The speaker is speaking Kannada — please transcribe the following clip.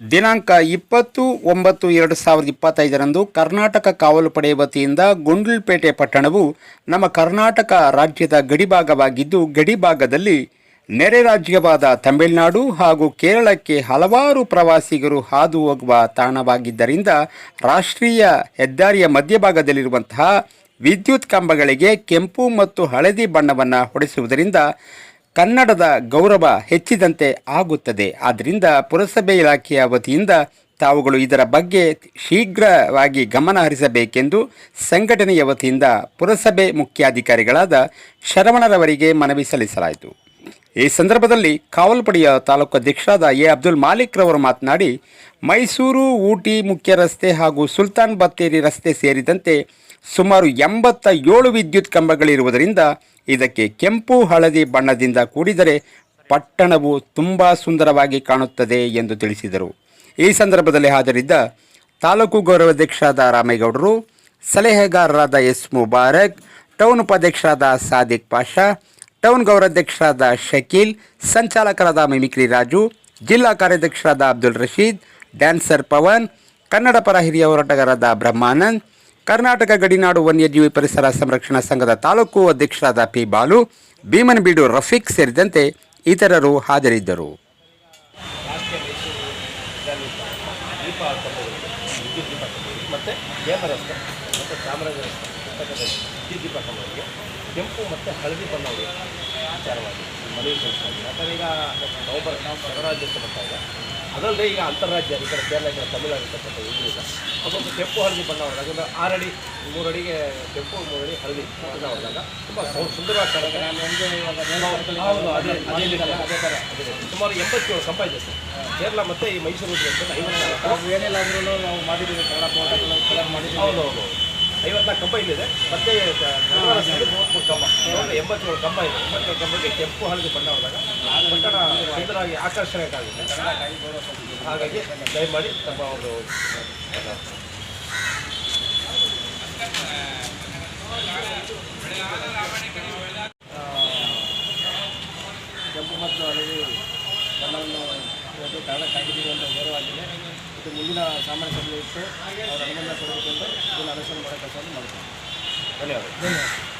ದಿನಾಂಕ ಇಪ್ಪತ್ತು ಒಂಬತ್ತು ಎರಡು ಸಾವಿರದ ಇಪ್ಪತ್ತೈದರಂದು ಕರ್ನಾಟಕ ಕಾವಲು ಪಡೆ ವತಿಯಿಂದ ಗುಂಡ್ಲುಪೇಟೆ ಪಟ್ಟಣವು ನಮ್ಮ ಕರ್ನಾಟಕ ರಾಜ್ಯದ ಗಡಿಭಾಗವಾಗಿದ್ದು, ಗಡಿಭಾಗದಲ್ಲಿ ನೆರೆ ರಾಜ್ಯವಾದ ತಮಿಳುನಾಡು ಹಾಗೂ ಕೇರಳಕ್ಕೆ ಹಲವಾರು ಪ್ರವಾಸಿಗರು ಹಾದು ಹೋಗುವ ತಾಣವಾಗಿದ್ದರಿಂದ ರಾಷ್ಟ್ರೀಯ ಹೆದ್ದಾರಿಯ ಮಧ್ಯಭಾಗದಲ್ಲಿರುವಂತಹ ವಿದ್ಯುತ್ ಕಂಬಗಳಿಗೆ ಕೆಂಪು ಮತ್ತು ಹಳದಿ ಬಣ್ಣವನ್ನು ಹೊಡೆಸುವುದರಿಂದ ಕನ್ನಡದ ಗೌರವ ಹೆಚ್ಚಿದಂತೆ ಆಗುತ್ತದೆ. ಆದ್ದರಿಂದ ಪುರಸಭೆ ಇಲಾಖೆಯ ವತಿಯಿಂದ ತಾವುಗಳು ಇದರ ಬಗ್ಗೆ ಶೀಘ್ರವಾಗಿ ಗಮನ ಹರಿಸಬೇಕೆಂದು ಸಂಘಟನೆಯ ವತಿಯಿಂದ ಪುರಸಭೆ ಮುಖ್ಯಾಧಿಕಾರಿಗಳಾದ ಶರವಣರವರಿಗೆ ಮನವಿ ಸಲ್ಲಿಸಲಾಯಿತು. ಈ ಸಂದರ್ಭದಲ್ಲಿ ಕಾವಲ್ಪಡೆಯ ತಾಲೂಕು ಅಧ್ಯಕ್ಷರಾದ ಎ. ಅಬ್ದುಲ್ ಮಾಲಿಕ್ ರವರು ಮಾತನಾಡಿ, ಮೈಸೂರು ಊಟಿ ಮುಖ್ಯ ರಸ್ತೆ ಹಾಗೂ ಸುಲ್ತಾನ್ ಬತ್ತೇರಿ ರಸ್ತೆ ಸೇರಿದಂತೆ ಸುಮಾರು ಎಂಬತ್ತ ಏಳು ವಿದ್ಯುತ್ ಕಂಬಗಳಿರುವುದರಿಂದ ಇದಕ್ಕೆ ಕೆಂಪು ಹಳದಿ ಬಣ್ಣದಿಂದ ಕೂಡಿದರೆ ಪಟ್ಟಣವು ತುಂಬ ಸುಂದರವಾಗಿ ಕಾಣುತ್ತದೆ ಎಂದು ತಿಳಿಸಿದರು. ಈ ಸಂದರ್ಭದಲ್ಲಿ ಹಾಜರಿದ್ದ ತಾಲೂಕು ಗೌರವಾಧ್ಯಕ್ಷರಾದ ರಾಮೇಗೌಡರು, ಸಲಹೆಗಾರರಾದ ಎಸ್ ಮುಬಾರಕ್, ಟೌನ್ ಉಪಾಧ್ಯಕ್ಷರಾದ ಸಾದಿಕ್ ಪಾಷಾ, ಟೌನ್ ಗೌರವಾಧ್ಯಕ್ಷರಾದ ಶಕೀಲ್, ಸಂಚಾಲಕರಾದ ಮಿಮಿಕ್ರಿ ರಾಜು, ಜಿಲ್ಲಾ ಕಾರ್ಯಾಧ್ಯಕ್ಷರಾದ ಅಬ್ದುಲ್ ರಶೀದ್, ಡ್ಯಾನ್ಸರ್ ಪವನ್, ಕನ್ನಡ ಪರ ಹಿರಿಯ ಹೋರಾಟಗಾರರಾದ ಬ್ರಹ್ಮಾನಂದ್ ಕರ್ನಾಟಕ ಗಡಿನಾಡು ವನ್ಯಜೀವಿ ಪರಿಸರ ಸಂರಕ್ಷಣಾ ಸಂಘದ ತಾಲೂಕು ಅಧ್ಯಕ್ಷರಾದ ಪಿ ಬಾಲು ಭೀಮನಬೀಡು ರಫೀಕ್ ಸೇರಿದಂತೆ ಇತರರು ಹಾಜರಿದ್ದರು. ಕೆಂಪು ಮತ್ತು ಹಳದಿ ಬಣ್ಣ ವಿಚಾರವಾಗಿ ಮದುವೆ ಸಲ್ಲಿಸ್ತಾ ಇದ್ದೀನಿ ಯಾಕಂದರೆ ಈಗ ನವಂಬರ್ ಗಣರಾಜ್ಯೋತ್ಸವ ಬರ್ತಾ ಇದೆ. ಅದಲ್ಲದೆ ಈಗ ಅಂತಾರಾಜ್ಯ ಈ ಕಡೆ ಕೇರಳ ಈ ಕಡೆ ತಮಿಳುನಾಡು ಇರ್ತಕ್ಕಂಥ ಇದು. ಇಲ್ಲ ಅದೊಂದು ಕೆಂಪು ಹಳದಿ ಬಣ್ಣ ಹೊಡೆದಾಗ ಒಂದು ಆರು ಅಡಿ ಮೂರು ಅಡಿಗೆ ಕೆಂಪು ಮೂರು ಅಡಿ ಹಳದಿ ಬಣ್ಣ ಹೊಡೆದಾಗ ತುಂಬ ಸುಂದರವಾಗಿ ಕಾಣುತ್ತೆ ಹೌದು ಅದೇ ಅದೇ ಅದೇ ಥರ ಅದೇ ಸುಮಾರು ಎಂಬತ್ತೇಳು ಕಂಬ ಇದೆ ಸರ್. ಕೇರಳ ಮತ್ತು ಈ ಮೈಸೂರು ಐವತ್ತು ಏನೆಲ್ಲ ಆದ್ರೂ ನಾವು ಮಾಡಿದ್ದೀವಿ. ಕನ್ನಡ ಪೋಟಗಳು ಕಲರ್ ಮಾಡಿದ್ದೀವಿ. ಹೌದು ಹೌದು. ಐವತ್ನಾಲ್ಕು ಕಂಬ ಇದೆ ಮತ್ತೆ ಮೂವತ್ತ್ಮೂರು ಕಂಬ. ಎಂಬತ್ತೇಳು ಕಂಬ ಇದೆ. ಎಂಬತ್ತೇಳು ಕಂಬಕ್ಕೆ ಕೆಂಪು ಹಳದಿ ಬಣ್ಣ ಹೊಡೆದಾಗ ಪಟ್ಟಣ ಸುಂದರವಾಗಿ ಆಕರ್ಷಣೆಯಾಗುತ್ತೆ ಹಾಗಾಗಿ ದಯಮಾಡಿ ತಮ್ಮ ಒಂದು ಕೆಂಪು ಮತ್ತು ಹಳದಿ ಬಣ್ಣವನ್ನು ಇವತ್ತು ಕನ್ನಡ ಕಾಯ್ದಿದ್ದೀವಿ ಅಂತ ಗೌರವವಾಗಿದೆ ಇದು ಮುಂದಿನ ಸಾಮಾನ್ಯ ಸಭೆಯಲ್ಲಿ ಇಟ್ಟು ಅವರ ಅನುಮಾನ ಪಡೆದುಕೊಂಡು ಇದನ್ನು ಅನುಸರಣೆ ಮಾಡೋ ಕೆಲಸವನ್ನು ಮಾಡ್ತಾರೆ ಧನ್ಯವಾದ ಧನ್ಯವಾದ